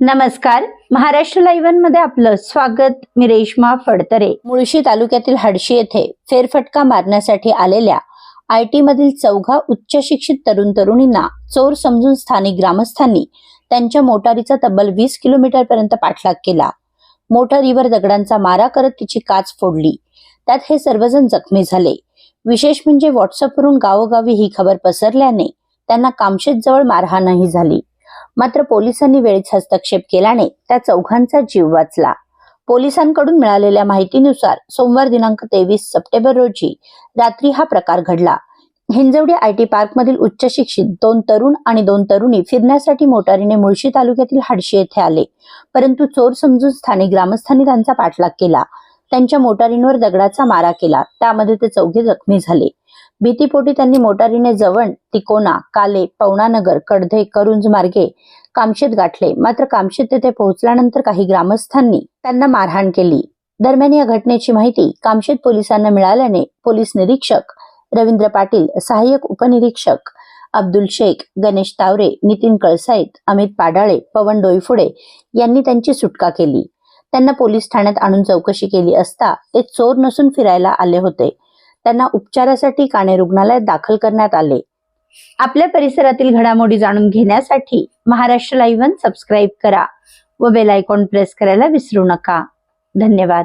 नमस्कार. महाराष्ट्र लाईव्हमध्ये आपलं स्वागत. मी रेश्मा फडतरे. मुळशी तालुक्यातील हडशी येथे फेरफटका मारण्यासाठी आलेल्या आय टी मधील चौघा उच्च शिक्षित तरुण तरुणींना चोर समजून स्थानिक ग्रामस्थांनी त्यांच्या मोटारीचा तब्बल वीस किलोमीटर पर्यंत पाठलाग केला. मोटारीवर दगडांचा मारा करत तिची काच फोडली. त्यात हे सर्वजण जखमी झाले. विशेष म्हणजे व्हॉट्सअपवरून गावोगावी ही खबर पसरल्याने त्यांना कामशेत जवळ मारहाणही झाली. मात्र पोलिसांनी वेळीच हस्तक्षेप केल्याने त्या चौघांचा जीव वाचला. पोलिसांकडून मिळालेल्या माहितीनुसार सोमवार दिनांक तेवीस सप्टेंबर रोजी रात्री हा प्रकार घडला. हिंजवडी आय टी पार्कमधील उच्च शिक्षित दोन तरुण आणि दोन तरुणी फिरण्यासाठी मोटारीने मुळशी तालुक्यातील हाडशी येथे आले. परंतु चोर समजून स्थानिक ग्रामस्थांनी त्यांचा पाठलाग केला. त्यांच्या मोटारींवर दगडाचा मारा केला. त्यामध्ये ते चौघे जखमी झाले. भीतीपोटी त्यांनी मोटारीने जवण तिकोना काले पवनानगर कडधे करुंज मार्गे कामशेत गाठले. मात्र कामशेत तेथे पोहोचल्यानंतर काही ग्रामस्थांनी त्यांना मारहाण केली. दरम्यान या घटनेची माहिती कामशेत पोलिसांना मिळाल्याने पोलीस निरीक्षक रवींद्र पाटील सहाय्यक उपनिरीक्षक अब्दुल शेख गणेश तावरे नितीन कळसाईत अमित पाडाळे पवन डोईफुडे यांनी त्यांची सुटका केली. त्यांना पोलीस ठाण्यात आणून चौकशी केली असता ते चोर नसून फिरायला आले होते. त्यांना उपचारासाठी काणे रुग्णालयात दाखल करण्यात आले. आपल्या परिसरातील घडामोडी जाणून घेण्यासाठी महाराष्ट्र लाईव्ह सबस्क्राईब करा व बेल आयकॉन प्रेस करायला विसरू नका. धन्यवाद.